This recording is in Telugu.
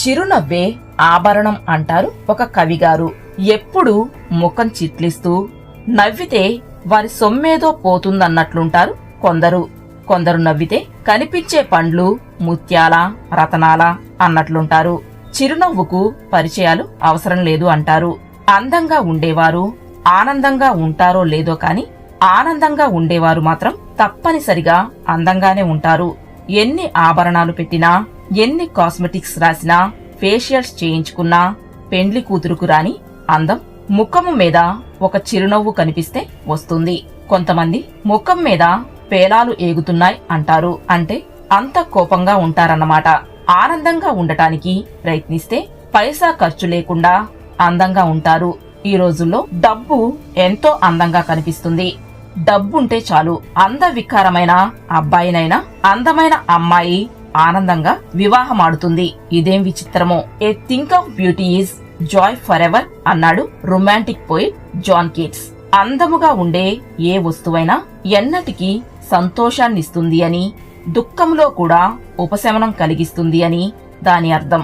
చిరునవ్వే ఆభరణం అంటారు ఒక కవిగారు. ఎప్పుడు ముఖం చిట్లిస్తూ నవ్వితే వారి సొమ్మేదో పోతుందన్నట్లుంటారు కొందరు. కొందరు నవ్వితే కనిపించే పండ్లు ముత్యాల రతనాల అన్నట్లుంటారు. చిరునవ్వుకు పరిచయాలు అవసరం లేదు అంటారు. అందంగా ఉండేవారు ఆనందంగా ఉంటారో లేదో కాని ఆనందంగా ఉండేవారు మాత్రం తప్పనిసరిగా అందంగానే ఉంటారు. ఎన్ని ఆభరణాలు పెట్టినా ఎన్ని కాస్మెటిక్స్ రాసినా ఫేషియల్స్ చేయించుకున్నా పెండ్లి కూతురుకు రాని అందం ముఖము మీద ఒక చిరునవ్వు కనిపిస్తే వస్తుంది. కొంతమంది ముఖం మీద పేలాలు ఏగుతున్నాయి అంటారు. అంటే అంత కోపంగా ఉంటారన్నమాట. ఆనందంగా ఉండటానికి ప్రయత్నిస్తే పైసా ఖర్చు లేకుండా అందంగా ఉంటారు. ఈ రోజుల్లో డబ్బు ఎంతో అందంగా కనిపిస్తుంది. డబ్బుంటే చాలు. అందవికారమైన అబ్బాయినైనా అందమైన అమ్మాయి ఆనందంగా వివాహమాడుతుంది. ఇదేం విచిత్రమో. A thing of beauty is joy forever అన్నాడు రొమాంటిక్ పోయిట్ జాన్ కేట్స్ అందముగా ఉండే ఏ వస్తువైనా ఎన్నటికీ సంతోషాన్నిస్తుంది అని దుఃఖంలో కూడా ఉపశమనం కలిగిస్తుంది అని దాని అర్థం.